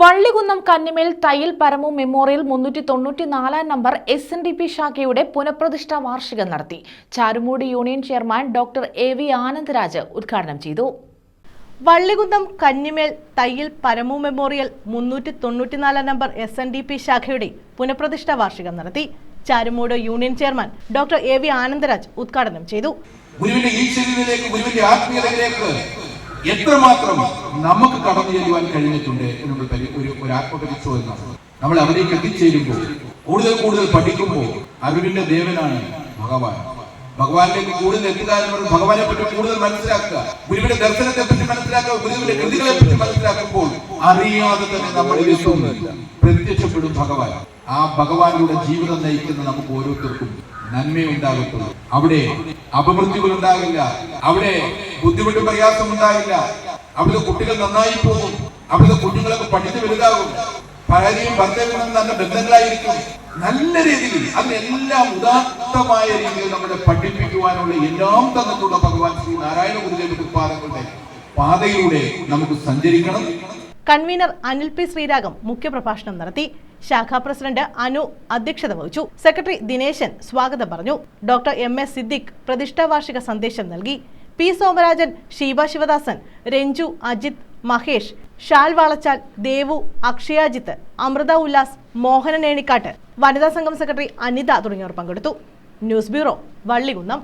Vallikunnam Kannimel Thayyil Paramu memorial മുന്നൂറ്റി തൊണ്ണൂറ്റി നാലാം number S N D P ശാഖയുടെ പുനഃപ്രതിഷ്ഠാ വാർഷികം നടത്തി. ചാരുമൂടി union chairman doctor A V Anandaraj ഉദ്ഘാടനം ചെയ്തു. വള്ളികുന്നം കന്നിമേൽ തയ്യൽ പരമു മെമ്മോറിയൽ മുന്നൂറ്റി തൊണ്ണൂറ്റിനാലാം number S N D P ശാഖയുടെ പുനഃപ്രതിഷ്ഠാ വാർഷികം നടത്തി. Charummood union chairman doctor A V Anandaraj ഉദ്ഘാടനം ചെയ്തു. ഗുരുവിന്റെ ഈശ്വര്യതയിലേക്ക് ഗുരുവിന്റെ ആത്മീയതയിലേക്ക് എത്രമാത്രം നമുക്ക് കടന്നു ചെല്ലുവാൻ കഴിഞ്ഞിട്ടുണ്ട് എന്നുള്ള ഒരു ഒരു ആത്മപരിശോധന നമ്മൾ അവരേക്ക് എത്തിച്ചേരുമ്പോൾ കൂടുതൽ കൂടുതൽ പഠിക്കുമ്പോൾ അറിവിന്റെ ദേവനാണ് ഭഗവാൻ. ഭഗവാനിലേക്ക് കൂടുതൽ എത്തുക ഭഗവാനെ പറ്റി കൂടുതൽ മനസ്സിലാക്കുക. ഗുരുവിന്റെ ദർശനത്തെ പറ്റി മനസ്സിലാക്കുക ഗുരുവിന്റെ കൃതികളെ പറ്റി മനസ്സിലാക്കുമ്പോൾ അറിയാതെ തന്നെ നമ്മളിൽ പ്രത്യക്ഷപ്പെടും ഭഗവാൻ. ആ ഭഗവാനിലൂടെ ജീവിതം നയിക്കുന്ന നമുക്ക് ഓരോരുത്തർക്കും നന്മയുണ്ടാകത്തുള്ളൂ. അവിടെ അപമൃത്യുകൾ ഉണ്ടാകില്ല. അവിടെ ബുദ്ധിമുട്ടും പ്രയാസം ഉണ്ടായില്ല. അവിടുത്തെ കുട്ടികൾ നന്നായി പോകും. അവിടുത്തെ കുഞ്ഞുങ്ങളൊക്കെ പഠിച്ചു വലുതാകും. ഭാര്യയും ഭർത്താവും നല്ല ബന്ധങ്ങളായിരിക്കും. നല്ല രീതിയിൽ അതിനെല്ലാം ഉദാത്തമായ രീതിയിൽ നമ്മളെ പഠിപ്പിക്കുവാനുള്ള എല്ലാം തന്നിട്ടുള്ള ഭഗവാൻ ശ്രീ നാരായണ ഗുരുദേവ പാദങ്ങളുടെ പാതയിലൂടെ നമുക്ക് സഞ്ചരിക്കണം. കൺവീനർ അനിൽ പി ശ്രീരാഗം മുഖ്യപ്രഭാഷണം നടത്തി. ശാഖാ പ്രസിഡന്റ് അനു അധ്യക്ഷത വഹിച്ചു. സെക്രട്ടറി ദിനേശൻ സ്വാഗതം പറഞ്ഞു. ഡോക്ടർ എം എസ് സിദ്ദിഖ് പ്രതിഷ്ഠാവാർഷിക സന്ദേശം നൽകി. പി സോമരാജൻ ഷീബ ശിവദാസൻ രഞ്ജു അജിത് മഹേഷ് ഷാൽ വാളച്ചാൽ ദേവു അക്ഷയാജിത്ത് അമൃത ഉല്ലാസ് മോഹനൻ ഏണിക്കാട്ട് വനിതാ സംഘം സെക്രട്ടറി അനിത തുടങ്ങിയവർ പങ്കെടുത്തു. News bureau Vallikunnam.